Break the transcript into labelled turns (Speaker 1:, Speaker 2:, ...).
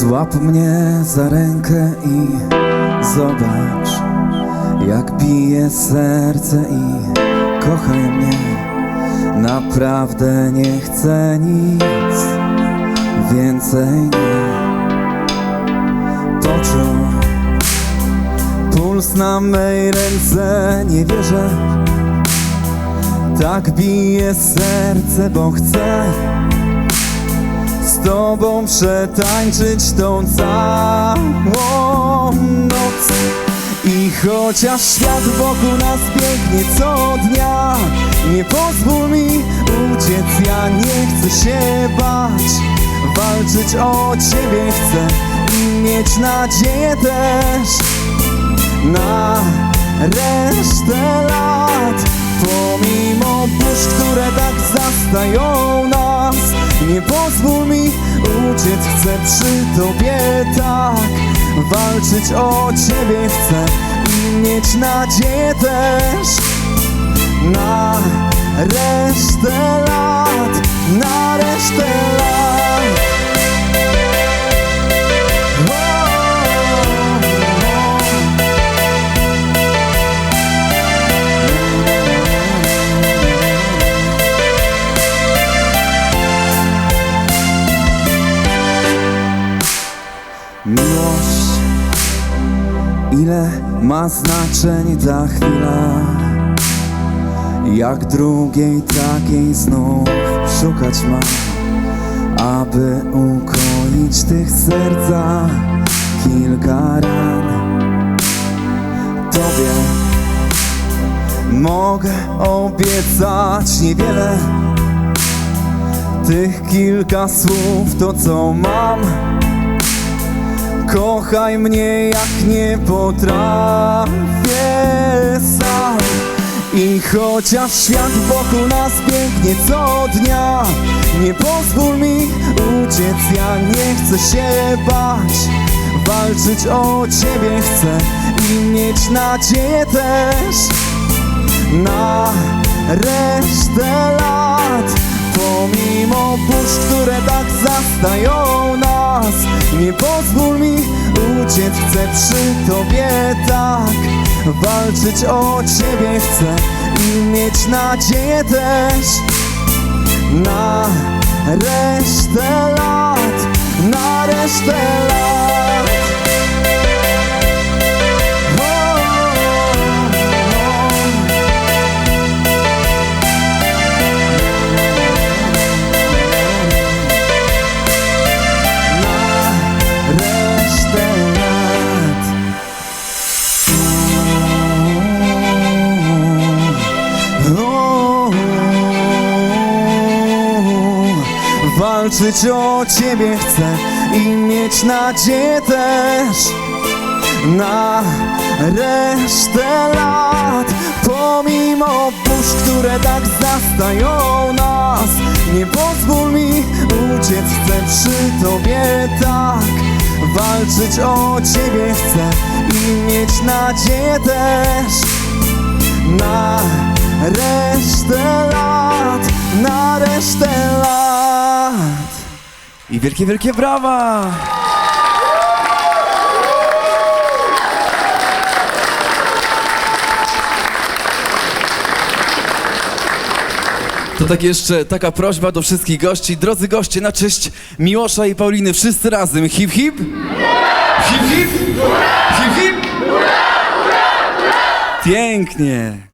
Speaker 1: Złap mnie za rękę i zobacz Jak bije serce i kochaj mnie. Naprawdę nie chcę nic Więcej. Nie Poczuł Puls na mej ręce Nie wierzę. Tak bije serce, bo chcę z tobą przetańczyć tą całą noc. I chociaż świat wokół nas biegnie co dnia Nie pozwól mi uciec, ja nie chcę się bać. Walczyć o ciebie chcę i mieć nadzieję też Na resztę lat Pomimo burz, które tak zastają nas Nie pozwól mi uciec, chcę przy tobie tak Walczyć o ciebie chcę i mieć nadzieję też Na resztę lat, na resztę Miłość, ile ma znaczeń ta chwila? Jak drugiej takiej znów szukać mam Aby ukoić tych serca kilka ran. Tobie mogę obiecać niewiele. Tych kilka słów to co mam Kochaj mnie jak nie potrafię sam. I chociaż świat wokół nas pięknie co dnia Nie pozwól mi uciec, ja nie chcę się bać. Walczyć o ciebie chcę i mieć nadzieję też. Na resztę lat Pomimo burz, które tak zastają Nie pozwól mi uciec, chcę przy tobie tak Walczyć o ciebie chcę i mieć nadzieję też Na resztę lat, na resztę lat Walczyć o ciebie chcę i mieć nadzieję też na resztę lat. Pomimo burz, które tak zastają nas Nie pozwól mi uciec, chcę przy tobie tak Walczyć o ciebie chcę i mieć nadzieję też I wielkie, wielkie brawa!
Speaker 2: To tak jeszcze taka prośba do wszystkich gości. Drodzy goście, na cześć Miłosza i Pauliny, wszyscy razem. Hip hip? Hip hip? Hip hip? Pięknie.